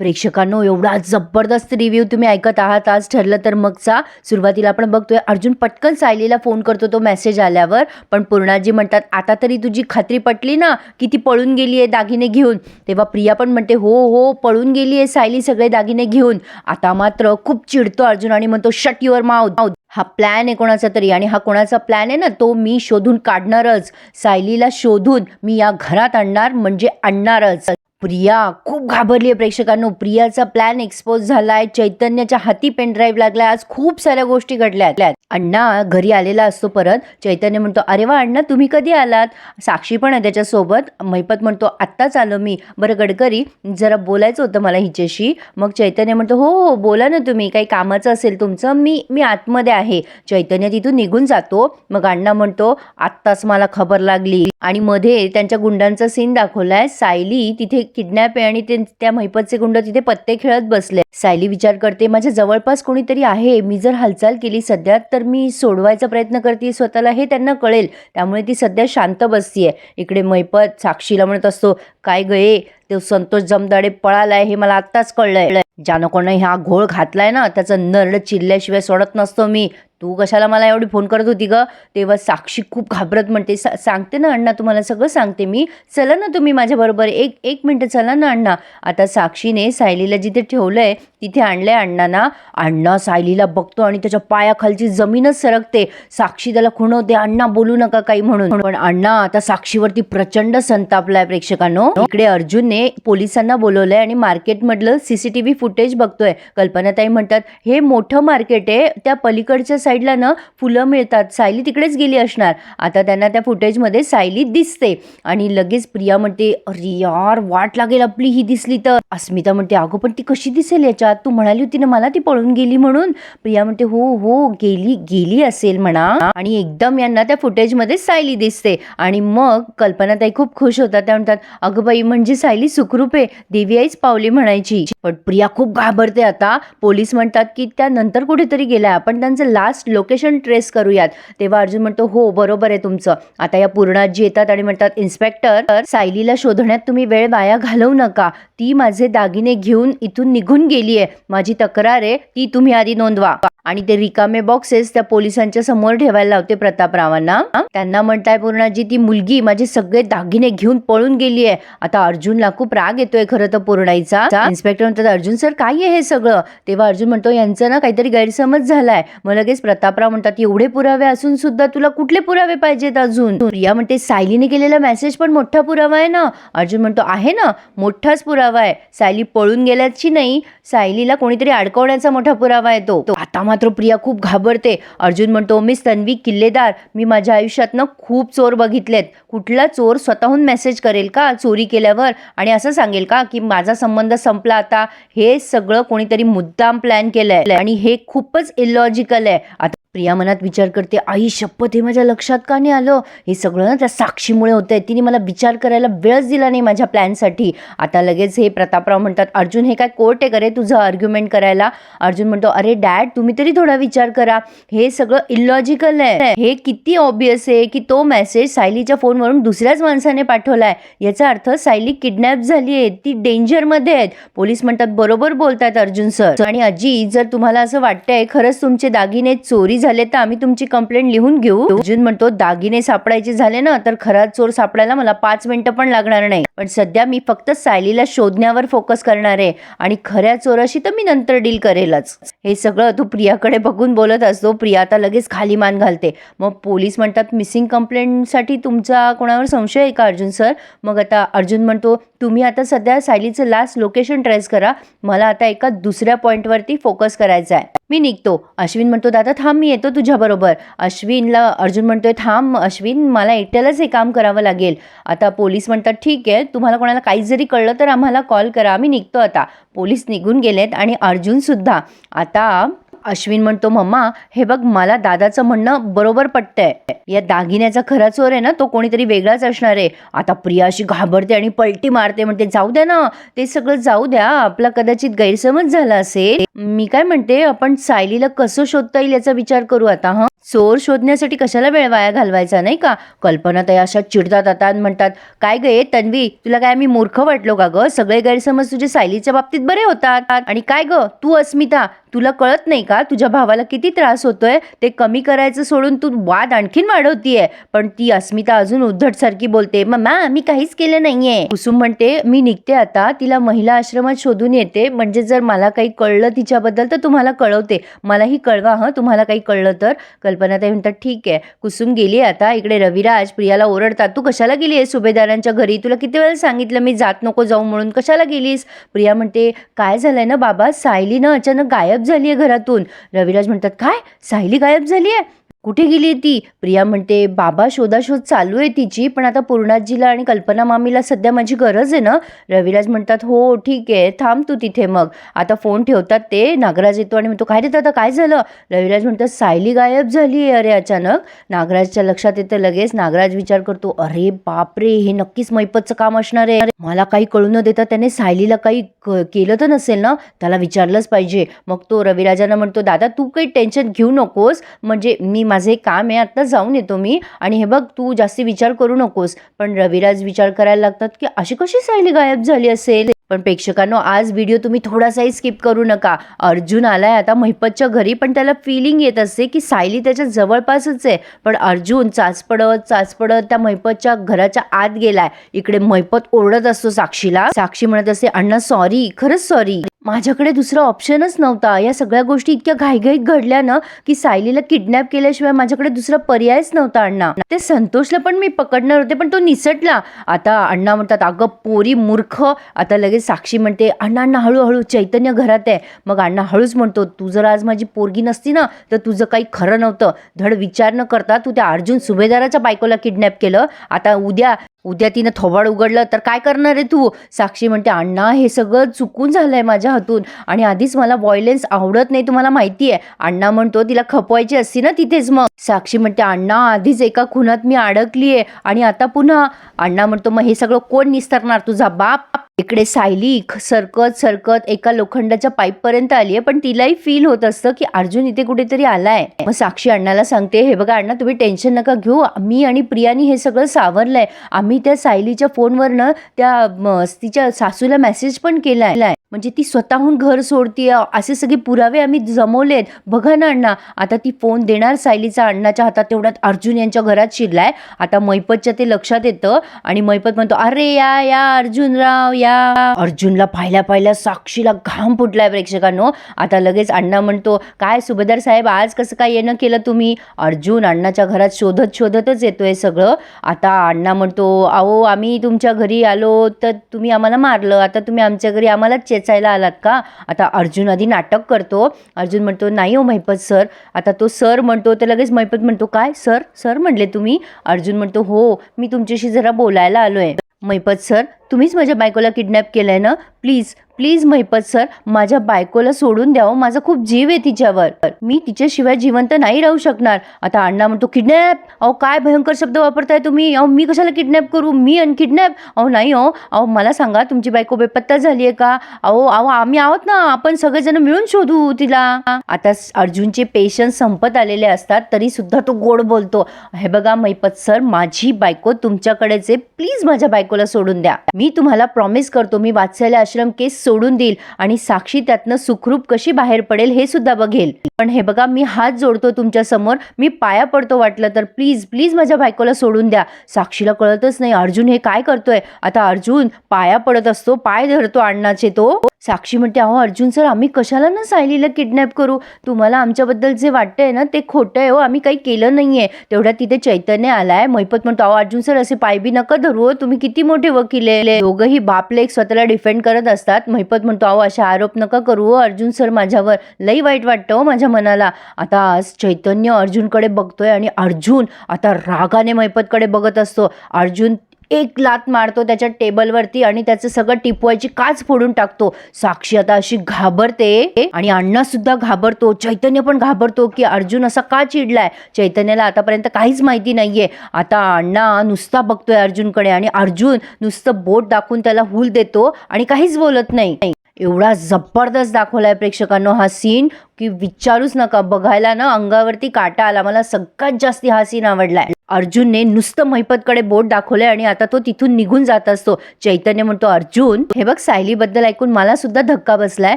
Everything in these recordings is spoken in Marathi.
प्रेक्षकांनो एवढा जबरदस्त रिव्ह्यू तुम्ही ऐकत आहात. आज ठरलं तर मगचा सुरुवातीला आपण बघतोय अर्जुन पटकन सायलीला फोन करतो तो मेसेज आल्यावर. पण पूर्णाजी म्हणतात आता तरी तुझी खात्री पटली ना की ती पळून गेली आहे दागिने घेऊन. तेव्हा प्रिया पण म्हणते हो हो पळून गेली आहे सायली सगळे दागिने घेऊन. आता मात्र खूप चिडतो अर्जुन आणि म्हणतो शट युअर माउथ हा प्लॅन आहे कोणाचा तरी आणि हा कोणाचा प्लॅन आहे ना तो मी शोधून काढणारच. सायलीला शोधून मी या घरात आणणार म्हणजे आणणारच. प्रिया खूप घाबरली आहे प्रेक्षकांनो. प्रियाचा प्लॅन एक्सपोज झालाय. चैतन्याच्या हाती पेनड्राईव्ह लागलाय. आज खूप साऱ्या गोष्टी घडल्या. अण्णा घरी आलेला असतो परत. चैतन्य म्हणतो अरे वा अण्णा तुम्ही कधी आलात? साक्षी पण आहे त्याच्यासोबत. महिपत म्हणतो आत्ताच आलो मी. बरं गडकरी जरा बोलायचं होतं मला हिच्याशी. मग चैतन्य म्हणतो हो हो बोला ना तुम्ही काही कामाचं असेल तुमचं मी मी आतमध्ये आहे. चैतन्य तिथून निघून जातो. मग अण्णा म्हणतो आत्ताच मला खबर लागली. आणि मध्ये त्यांच्या गुंडांचा सीन दाखवलाय. सायली तिथे किडनॅप आहे आणि ते- त्या महिपतचे गुंड तिथे पत्ते खेळत बसले. सायली विचार करते माझ्या जवळपास कोणीतरी आहे? मी जर हालचाल केली सध्या तर तर मी सोडवायचा प्रयत्न करते स्वतःला हे त्यांना कळेल. त्यामुळे ती सध्या शांत बसतीये. इकडे मैपत साक्षीला म्हणत असतो काय गये तो संतोष जमदाडे पळालाय हे मला आत्ताच कळलंय. ज्यानं कोणा हा घोळ घातलाय ना त्याचं नरड चिरल्याशिवाय सोडत नसतो मी. तू कशाला मला एवढी फोन करत होती ग? तेव्हा साक्षी खूप घाबरत म्हणते. "सा- सांगते ना अण्णा तुम्हाला सगळं सांगते मी. चला ना तुम्ही माझ्याबरोबर एक एक मिनटं चला ना अण्णा. आता साक्षीने सायलीला जिथे ठेवलंय तिथे आणलंय अण्णांना. अण्णा सायलीला बघतो आणि त्याच्या पायाखालची जमीनच सरकते. साक्षी त्याला खुणवते अण्णा बोलू नका काही म्हणून. पण अण्णा आता साक्षीवरती प्रचंड संतापलाय प्रेक्षकांनो. इकडे अर्जुनने पोलिसांना बोलवलंय आणि मार्केटमधलं सीसीटीव्ही फुटेज बघतोय. कल्पनाताई म्हणतात हे मोठं मार्केट आहे. त्या पलीकडच्या साईडला ना फुलं मिळतात. सायली तिकडेच गेली असणार. आता त्यांना त्या फुटेजमध्ये सायली दिसते. आणि लगेच प्रिया म्हणते अरे यार वाट लागेल आपली ही दिसली तर. अस्मिता म्हणते अगं पण ती कशी दिसेल याच्यात? तू म्हणाली होती ना मला ती पळून गेली म्हणून. प्रिया म्हणते हो हो गेली गेली असेल म्हणा. आणि एकदम यांना त्या फुटेजमध्ये सायली दिसते. आणि मग कल्पनाताई खूप खुश होतात. त्या म्हणतात अगं बाई म्हणजे सायली सुखरूप आहे. देवी आईच पावली म्हणायची. पण प्रिया खूप घाबरते आता. पोलीस म्हणतात की त्या नंतर कुठेतरी गेल्या. आपण त्यांचं लास्ट लोकेशन ट्रेस करूयात. तेव्हा अर्जुन म्हणतो हो बरोबर आहे तुमचं. आता या पूर्णाजी येतात आणि म्हणतात इन्स्पेक्टर सायलीला शोधण्यात तुम्ही वेळ वाया घालवू नका. ती माझे दागिने घेऊन इथून निघून गेली आहे माझी तक्रार आहे ती तुम्ही आधी नोंदवा. आणि ते रिकामे बॉक्सेस त्या पोलिसांच्या समोर ठेवायला लावते प्रतापरावांना त्यांना म्हणताय पूर्णाजी ती मुलगी माझे सगळे दागिने घेऊन पळून गेली आहे. आता अर्जुनला खूप राग येतोय खरं तर पूर्णाईचा. इन्स्पेक्टर म्हणतात अर्जुन सर काय आहे हे सगळं? तेव्हा अर्जुन म्हणतो यांचं ना काहीतरी गैरसमज झालाय. मग लगेच प्रतापराव म्हणतात एवढे पुरावे असून सुद्धा तुला कुठले पुरावे पाहिजेत अजून? प्रिया म्हणते सायलीने केलेला मेसेज पण मोठा पुरावा आहे ना? अर्जुन म्हणतो आहे ना मोठाच पुरावा आहे. सायली पळून गेल्याची नाही सायलीला कोणीतरी अडकवण्याचा मोठा पुरावा आहे तो. आता मात्र प्रिया खूप घाबरते. अर्जुन म्हणतो मिस तन्वी किल्लेदार. मी माझ्या आयुष्यातनं खूप चोर बघितलेत. कुठला चोर स्वतःहून मेसेज करेल का चोरी केल्यावर? आणि असं सांगेल का की माझा संबंध संपला आता? हे सगळं कोणीतरी मुद्दाम प्लॅन केलंय. आणि हे खूपच इलॉजिकल आहे. आता प्रिया मनात विचार करते आई शपथ हे माझ्या लक्षात का नाही आलं? हे सगळं ना त्या साक्षीमुळे होतंय. तिने मला विचार करायला वेळच दिला नाही माझ्या प्लॅनसाठी आता लगेच हे प्रतापराव म्हणतात अर्जुन हे काय कोर्ट आहे करे तुझं आर्ग्युमेंट करायला? अर्जुन म्हणतो अरे डॅड तुम्ही तरी थोडा विचार करा. हे सगळं इलॉजिकल आहे. हे किती ऑबियस आहे की तो मेसेज सायलीच्या फोनवरून दुसऱ्याच माणसाने पाठवलाय. याचा अर्थ सायली किडनॅप झाली आहे. ती डेंजरमध्ये आहेत. पोलीस म्हणतात बरोबर बोलतायत अर्जुन सर. आणि आजी जर तुम्हाला असं वाटतंय खरंच तुमचे दागिने चोरी झाले तर आम्ही तुमची कंप्लेंट लिहून घेऊ. अर्जुन म्हणतो दागिने सापडायचे झाले ना तर खरा चोर सापडायला मला पाच मिनिटं पण लागणार नाही. पण सध्या मी फक्त सायलीला शोधण्यावर फोकस करणार आहे आणि खऱ्या चोराशी तर मी नंतर डील करेलच. हे सगळं तू प्रियाकडे बघून बोलत असतो. प्रिया आता लगेच खाली मान घालते. मग पोलीस म्हणतात मिसिंग कंप्लेंटसाठी तुमचा कोणावर संशय आहे का अर्जुन सर मग आता अर्जुन म्हणतो तुम्ही आता सध्या सायलीचं लास्ट लोकेशन ट्रेस करा. मला आता एका दुसऱ्या पॉईंटवरती फोकस करायचा आहे. मी निघतो. अश्विन म्हणतो दादा थांब मी येतो तुझ्याबरोबर अश्विनला अर्जुन म्हणतोय थांब अश्विन मला एकट्यालाच हे काम करावं लागेल. आता पोलीस म्हणतात ठीक आहे तुम्हाला कोणाला काहीच जरी कळलं तर आम्हाला कॉल करा आम्ही निघतो आता. पोलीस निघून गेलेत आणि अर्जुनसुद्धा आता अश्विन म्हणतो मम्मा हे बघ मला दादाचं म्हणणं बरोबर पटतंय. या दागिन्याचा खरा चोर आहे ना तो कोणीतरी वेगळाच असणार आहे. आता प्रिया अशी घाबरते आणि पलटी मारते म्हणते जाऊ द्या ना ते सगळं जाऊ द्या आपला कदाचित गैरसमज झाला असेल. मी काय म्हणते आपण सायलीला कसं शोधता येईल याचा विचार करू आता हा? चोर शोधण्यासाठी कशाला वेळ वाया घालवायचा नाही का? कल्पना तया अशा चिडतात आता म्हणतात काय गे तन्वी तुला काय मी मूर्ख वाटलो का ग? सगळे गैरसमज तुझे सायलीच्या बाबतीत बरे होतात. आणि काय ग तू अस्मिता तुला कळत नाही का? तुझ्या भावाला किती त्रास होतोय ते कमी करायचं सोडून तू वाद आणखीन वाढवतीये. पण ती अस्मिता अजून उद्धटसारखी बोलते मम्मा मी काहीच केलं नाहीये. कुसुम म्हणते मी निघते आता तिला महिला आश्रमात शोधून येते. म्हणजे जर मला काही कळलं तिच्याबद्दल तर तुम्हाला कळवते. मलाही कळवा हं तुम्हाला काही कळलं तर. कल्पना ताई म्हणतात ठीक आहे. कुसुम गेली आता इकडे रविराज प्रियाला ओरडतात तू कशाला गेली आहे सुभेदारांच्या घरी? तुला किती वेळा सांगितलं मी जात नको जाऊ म्हणून कशाला गेलीस? प्रिया म्हणते काय झालंय ना बाबा सायली ना अचानक गायब झाली आहे घरातून. रविराज म्हणतात काय? सायली गायब झाली आहे कुठे गेली आहे ती? प्रिया म्हणते बाबा शोधाशोध चालू आहे तिची पण आता पूर्णाजीला आणि कल्पना मामीला सध्या माझी गरज आहे ना? रविराज म्हणतात हो ठीक आहे थांब तू तिथे मग. आता फोन ठेवतात ते नागराज येतो आणि म्हणतो काय रे आता काय झालं? रविराज म्हणतात सायली गायब झाली आहे अरे अचानक. नागराजच्या लक्षात येतं लगेच नागराज विचार करतो अरे बापरे हे नक्कीच मैपतचं काम असणार आहे. अरे, मला काही कळू न देता त्याने सायलीला काही क- केलं तर नसेल ना? त्याला विचारलंच पाहिजे. मग तो रविराजांना म्हणतो दादा तू काही टेन्शन घेऊ नकोस. म्हणजे मी माझं एक काम आहे आत्ता जाऊन येतो मी. आणि हे बघ तू जास्ती विचार करू नकोस. पण रविराज विचार करायला लागतात की अशी कशी सायली गायब झाली असेल? पण प्रेक्षकांनो आज व्हिडिओ तुम्ही थोडासाही स्किप करू नका. अर्जुन आलाय आता महिपतच्या घरी पण त्याला फिलिंग येत असते की सायली त्याच्या जवळपासच आहे. पण अर्जुन चाचपडत चाचपडत त्या महिपतच्या घराच्या आत गेलाय. इकडे महिपत ओरडत असतो साक्षीला. साक्षी म्हणत असते अण्णा सॉरी खरंच सॉरी माझ्याकडे दुसरा ऑप्शनच नव्हता. या सगळ्या गोष्टी इतक्या घाईघाईत घडल्या ना की सायलीला किडनॅप केल्याशिवाय माझ्याकडे दुसरा पर्यायच नव्हता अण्णा. ते संतोषला पण मी पकडणार होते पण तो निसटला. आता अण्णा म्हणतात अगं पोरी मूर्ख. आता लगेच साक्षी म्हणते अण्णा अण्णा हळूहळू चैतन्य घरात आहे. मग अण्णा हळूच म्हणतो तू जर आज माझी पोरगी नसती ना तर तुझं काही खरं नव्हतं. धड विचार न करता तू त्या अर्जुन सुभेदाराच्या बायकोला किडनॅप केलं. आता उद्या उद्या तिनं थोबाड उघडलं तर काय करणार आहे तू? साक्षी म्हणते अण्णा हे सगळं चुकून झालंय माझ्या हातून. आणि आधीच मला व्हॉयलेन्स आवडत नाही तुम्हाला माहिती आहे. अण्णा म्हणतो तिला खपवायची असती ना तिथेच मग. साक्षी म्हणते अण्णा आधीच एका खुनात मी अडकली आहे आणि आता पुन्हा? अण्णा म्हणतो मग हे सगळं कोण निस्तरणार? तुझा बाप इकडे सायली सरकत सरकत एका लोखंडाच्या पाईप पर्यंत आली आहे पण तिलाही फील होत असतं की अर्जुन इथे कुठेतरी आलाय. मग साक्षी अण्णाला सांगते हे बघा अण्णा तुम्ही टेन्शन नका घेऊ. मी आणि प्रियानी हे सगळं सावरलंय. आम्ही त्या सायलीच्या फोनवरनं त्या तिच्या सासूला मेसेज पण केलाय. म्हणजे ती स्वतःहून घर सोडतीये असे सगळे पुरावे आम्ही जमवलेत. बघा ना अण्णा आता ती फोन देणार सायलीचा अण्णाच्या हातात तेवढ्यात अर्जुन यांच्या घरात शिरलाय. आता मैपतच्या ते लक्षात येतं आणि मैपत म्हणतो अरे या या अर्जुनराव या. अर्जुनला पाहिल्या पाहिल्या साक्षीला घाम फुटलाय प्रेक्षकांनो. आता लगेच अण्णा म्हणतो काय सुभेदार साहेब आज कसं काय येणं केलं तुम्ही? अर्जुन अण्णाच्या घरात शोधत शोधतच येतोय सगळं. आता अण्णा म्हणतो अहो आम्ही तुमच्या घरी आलो तर तुम्ही आम्हाला मारलं. आता तुम्ही आमच्या घरी आम्हाला चेचायला आलात का? आता अर्जुन आधी नाटक करतो. अर्जुन म्हणतो नाही हो महिपत सर. आता तो सर म्हणतो तर लगेच महिपत म्हणतो काय सर? सर म्हणले तुम्ही? अर्जुन म्हणतो हो मी तुमच्याशी जरा बोलायला आलोय. महिपत सर तुम्हीच माझ्या बायकोला किडनॅप केलंय ना? प्लीज प्लीज महिपत सर माझ्या बायकोला सोडून द्यावं माझा खूप जीव आहे तिच्यावर. मी तिच्याशिवाय जिवंत नाही राहू शकणार. आता अण्णा म्हणतो किडनॅप. अहो काय भयंकर शब्द वापरताय तुम्ही? अहो मी कशाला किडनॅप करू? मी अन किडनॅप? अहो नाही अहो अहो मला सांगा तुमची बायको बेपत्ता झाली आहे का? अहो अहो आम्ही आहोत ना. आपण सगळेजण मिळून शोधू तिला. आता अर्जुनचे पेशन्स संपत आलेले असतात तरी सुद्धा तो गोड बोलतो. हे बघा मैपत सर माझी बायको तुमच्याकडेच आहे प्लीज माझ्या बायकोला सोडून द्या. मी तुम्हाला प्रॉमिस करतो मी वात्सल्य आश्रम केस सोडून देईल आणि साक्षी त्यातनं सुखरूप कशी बाहेर पडेल हे सुद्धा बघेल. पण हे बघा मी हात जोडतो तुमच्यासमोर मी पाया पडतो वाटलं तर प्लीज प्लीज माझ्या बायकोला सोडून द्या. साक्षीला कळतच नाही अर्जुन हे काय करतोय? आता अर्जुन पाया पडत असतो पाय धरतो अण्णाचे तो. साक्षी म्हणते अहो अर्जुन सर आम्ही कशाला ना सायलीला किडनॅप करू? तुम्हाला आमच्याबद्दल जे वाटतंय ना ते खोटं आहे हो आम्ही काही केलं नाहीये. तेवढ्या तिथे चैतन्य आलाय मैपत म्हणतो अहो अर्जुन सर असे पायबी नका धरू हो, तुम्ही किती मोठे वकील आहे. दोघंही बापले एक स्वतःला डिफेंड करत असतात. महिपत म्हणतो अहो असे आरोप नका करू हो, अर्जुन सर माझ्यावर लई वाईट वाटतं हो माझ्या मनाला. आता आज चैतन्य अर्जुनकडे बघतोय आणि अर्जुन आता रागाने मैपतकडे बघत असतो. अर्जुन एक लात मारतो त्याच्या टेबलवरती आणि त्याचं सगळं टिपवायची काच फोडून टाकतो. साक्षी आता अशी घाबरते आणि अण्णा सुद्धा घाबरतो. चैतन्य पण घाबरतो की अर्जुन असा का चिडलाय? चैतन्याला आतापर्यंत काहीच माहिती नाहीये. आता अण्णा नुसता बघतोय अर्जुनकडे आणि अर्जुन नुसतं बोट दाखवून त्याला हूल देतो आणि काहीच बोलत नाही. एवढा जबरदस्त दाखवलाय प्रेक्षकांनो हा सीन की विचारूच नका. बघायला ना अंगावरती काटा आला. मला सगळ्यात जास्ती हा सीन आवडलाय. अर्जुनने नुसतं महिपतकडे बोट दाखवले आणि आता तो तिथून निघून जात असतो. चैतन्य म्हणतो अर्जुन हे बघ सायलीबद्दल ऐकून मला सुद्धा धक्का बसलाय.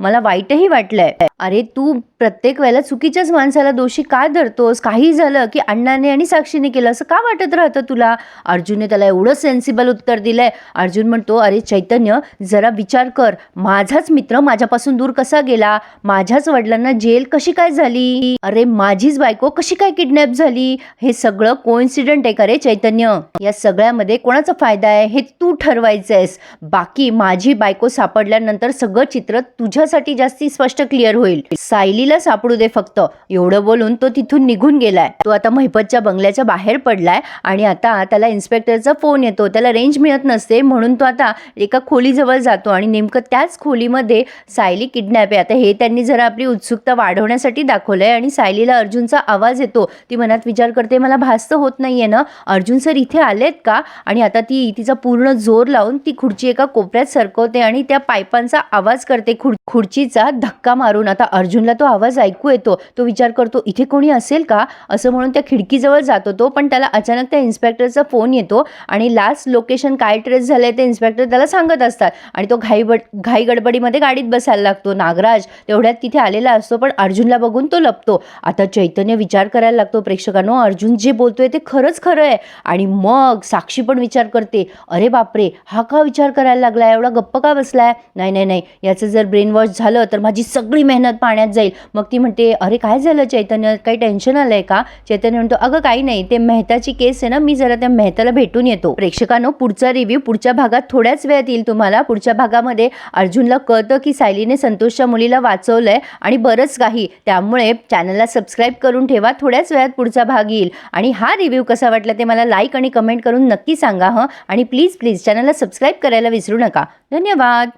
मला वाईटही वाटलंय. अरे तू प्रत्येक वेळेला चुकीच्याच माणसाला दोषी का धरतोस? काही झालं की अण्णाने आणि साक्षीने केलं? असं का वाटत राहतं तुला? अर्जुनने त्याला एवढं सेन्सिबल उत्तर दिलंय. अर्जुन म्हणतो अरे चैतन्य जरा विचार कर. माझाच मित्र माझ्यापासून दूर कसा गेला? माझ्याच वडिलांना जेल कशी काय झाली? अरे माझीच बायको कशी काय किडनॅप झाली? हे सगळं कोण कोइन्सिडंट आहे का रे चैतन्य. या सगळ्यामध्ये कोणाचा फायदा आहे हे तू ठरवायचं आहेस. बाकी माझी बायको सापडल्यानंतर सगळं चित्र तुझ्यासाठी जास्ती स्पष्ट क्लिअर होईल. सायलीला सापडू दे फक्त. एवढं बोलून तो तिथून निघून गेलाय. तो आता महिपतच्या बंगल्याच्या बाहेर पडलाय आणि आता त्याला इन्स्पेक्टरचा फोन येतो. त्याला रेंज मिळत नसते. म्हणून तो आता एका खोलीजवळ जातो आणि नेमकं त्याच खोलीमध्ये सायली किडनॅप आहे. आता हे त्यांनी जरा आपली उत्सुकता वाढवण्यासाठी दाखवलंय आणि सायलीला अर्जुनचा आवाज येतो. ती मनात विचार करते मला भास तर होत नाहीये ना? अर्जुन सर इथे आलेत का? आणि आता ती तिचा पूर्ण जोर लावून ती खुर्ची एका कोपऱ्यात सरकवते आणि त्या पायपांचा आवाज करते. खुर खुर्चीचा धक्का मारून. आता अर्जुनला तो आवाज ऐकू येतो. तो विचार करतो इथे कोणी असेल का? असं म्हणून त्या खिडकीजवळ जातो तो पण त्याला अचानक त्या इन्स्पेक्टरचा फोन येतो आणि लास्ट लोकेशन काय ट्रेस झालंय ते इन्स्पेक्टर त्याला सांगत असतात. आणि तो घाईबड घाई गडबडीमध्ये गाडीत बसायला लागतो. नागराज तेवढ्यात तिथे आलेला असतो पण अर्जुनला बघून तो लपतो. आता चैतन्य विचार करायला लागतो. प्रेक्षकांनो अर्जुन जे बोलतोय ते ते खरंच खरं आहे. आणि मग साक्षी पण विचार करते अरे बापरे हा का विचार करायला लागलाय? एवढा गप्प का बसलाय? नाही नाही नाही याचं जर ब्रेन वॉश झालं तर माझी सगळी मेहनत पाण्यात जाईल. मग ती म्हणते अरे काय झालं चैतन्य? काही टेन्शन आलंय का? चैतन्य म्हणतो अगं काही नाही ते मेहताची केस आहे ना मी जरा त्या मेहताला भेटून येतो. प्रेक्षकांनो पुढचा रिव्ह्यू पुढच्या भागात थोड्याच वेळात येईल तुम्हाला. पुढच्या भागामध्ये अर्जुनला कळतं की सायलीने संतोषच्या मुलीला वाचवलंय आणि बरंच काही. त्यामुळे चॅनलला सबस्क्राईब करून ठेवा. थोड्याच वेळात पुढचा भाग येईल. आणि हा रिव्ह्यू कसा वाटला ते मला लाईक आणि कमेंट करून नक्की सांगा हं. आणि प्लीज प्लीज चॅनलला सबस्क्राईब करायला विसरू नका. धन्यवाद.